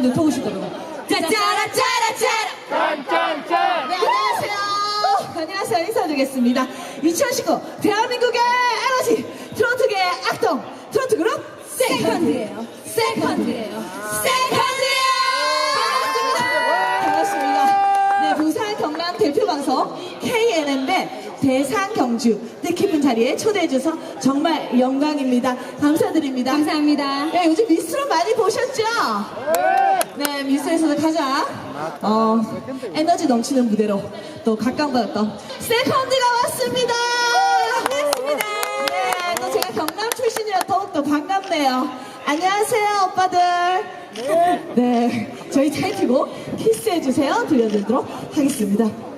여러분들 도우시더라고요 짜짜라 짜라 짜라 네, 안녕하세요. 안녕하세요. 인사드리겠습니다. 2019 대한민국의 에너지 트로트계 악동 트로트 그룹 세컨드예요. 세컨드예요. 세컨드예요. 반갑습니다. 반갑습니다. 네, 부산 경남 대표 방송 KNN배 대상 경주 뜻깊은 자리에 초대해줘서 정말 영광입니다. 감사드립니다. 감사합니다. 네, 요즘 미스로 많이 보셨죠? 네, 미스에서도 가장 어, 에너지 넘치는 무대로 또 각광받았던 세컨드가 왔습니다. 반갑습니다. 네, 또 제가 경남 출신이라 더욱더 반갑네요. 안녕하세요, 오빠들. 네, 저희 타이틀곡 키스해주세요 들려드리도록 하겠습니다.